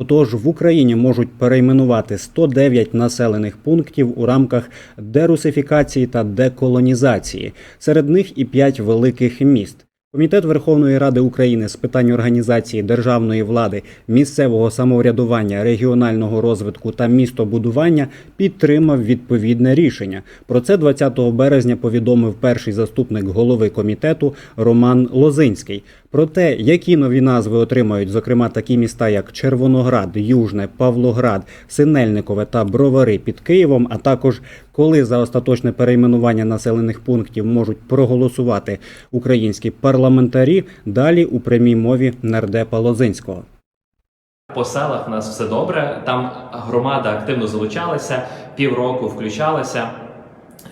Отож, в Україні можуть перейменувати 109 населених пунктів у рамках дерусифікації та деколонізації. Серед них і 5 великих міст. Комітет Верховної Ради України з питань організації державної влади, місцевого самоврядування, регіонального розвитку та містобудування підтримав відповідне рішення. Про це 20 березня повідомив перший заступник голови комітету Роман Лозинський. Про те, які нові назви отримають, зокрема такі міста, як Червоноград, Южне, Павлоград, Синельникове та Бровари під Києвом, а також коли за остаточне перейменування населених пунктів можуть проголосувати українські парламентарі, далі у прямій мові нардепа Лозинського. По селах у нас все добре. Там громада активно залучалася, півроку включалася,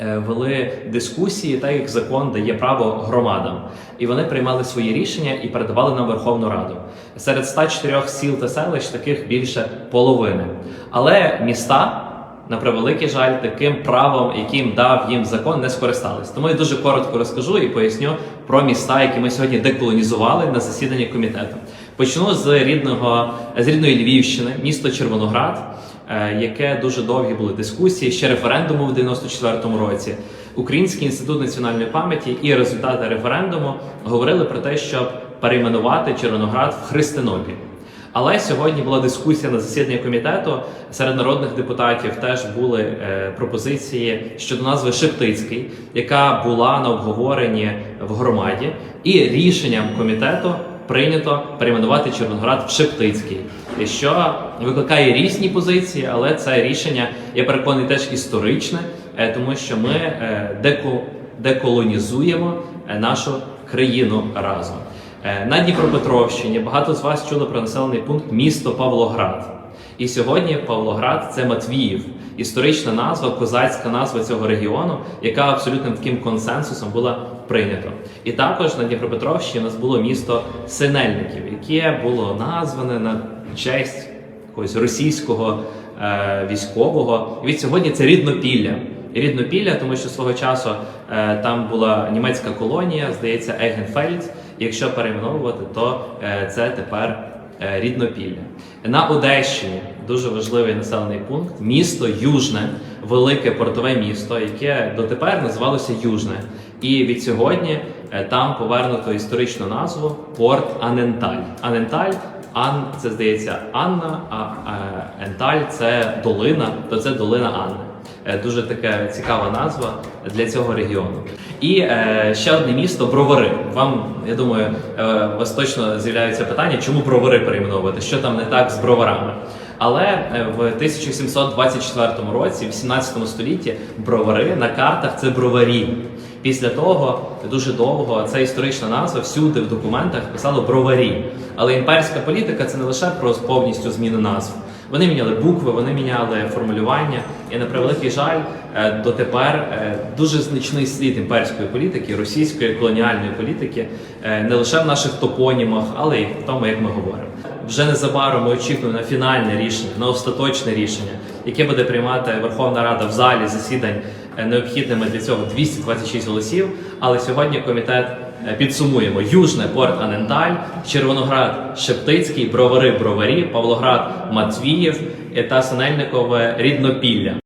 е, вели дискусії, так як закон дає право громадам. І вони приймали свої рішення і передавали на Верховну Раду. Серед 104 сіл та селищ таких більше половини. Але міста. На превеликий жаль, таким правом, яким дав їм закон, не скористались. Тому я дуже коротко розкажу і поясню про міста, які ми сьогодні деколонізували на засіданні комітету. Почну з рідного з рідної Львівщини, місто Червоноград, е, яке дуже довгі були дискусії, ще референдуму в 94-му році. Український інститут національної пам'яті і результати референдуму говорили про те, щоб перейменувати Червоноград в Христинопіль. Але сьогодні була дискусія на засіданні комітету. Серед народних депутатів теж були е, пропозиції щодо назви Шептицький, яка була на обговоренні в громаді, і рішенням комітету прийнято перейменувати Червоноград в Шептицький, що викликає різні позиції, але це рішення, я переконаний, теж історичне, е, тому що ми е, деко, деколонізуємо е, нашу країну разом. Е, На Дніпропетровщині багато з вас чули про населений пункт місто Павлоград. І сьогодні Павлоград це Матвіїв, історична назва, козацька назва цього регіону, яка абсолютним таким консенсусом була прийнята. І також на Дніпропетровщині у нас було місто Синельників, яке було назване на честь якогось російського е, військового. І від сьогодні це ріднопілля. Ріднопілля, тому що свого часу е, там була німецька колонія, здається, Егенфельд. Якщо перейменовувати, то е, це тепер е, ріднопілля. На Одещині дуже важливий населений пункт місто Южне, велике портове місто, яке дотепер називалося Южне. І від сьогодні е, там повернуто історичну назву Порт Аненталь. Аненталь Ан це здається Анна, а Енталь це долина, то це долина Анни. Е, Дуже така цікава назва для цього регіону. І е, ще одне місто Бровари. Вам я думаю, е, вас точно з'являються питання, чому бровари перейменовувати, що там не так з броварами. Але в 1724 році, в 17 столітті, бровари на картах це броварі. Після того дуже довго ця історична назва всюди в документах писало броварі. Але імперська політика це не лише про повністю зміну назв. Вони міняли букви, вони міняли формулювання. І на превеликий жаль, е, дотепер е, дуже значний слід імперської політики, російської колоніальної політики, е, не лише в наших топонімах, але й в тому, як ми говоримо. Вже незабаром ми очікуємо на фінальне рішення, на остаточне рішення, яке буде приймати Верховна Рада в залі засідань необхідними для цього 226 голосів. Але сьогодні комітет підсумуємо Южне Порт Аненталь, Червоноград Шептицький, Бровари Броварі, Павлоград Матвіїв е, та Синельникове Ріднопілля.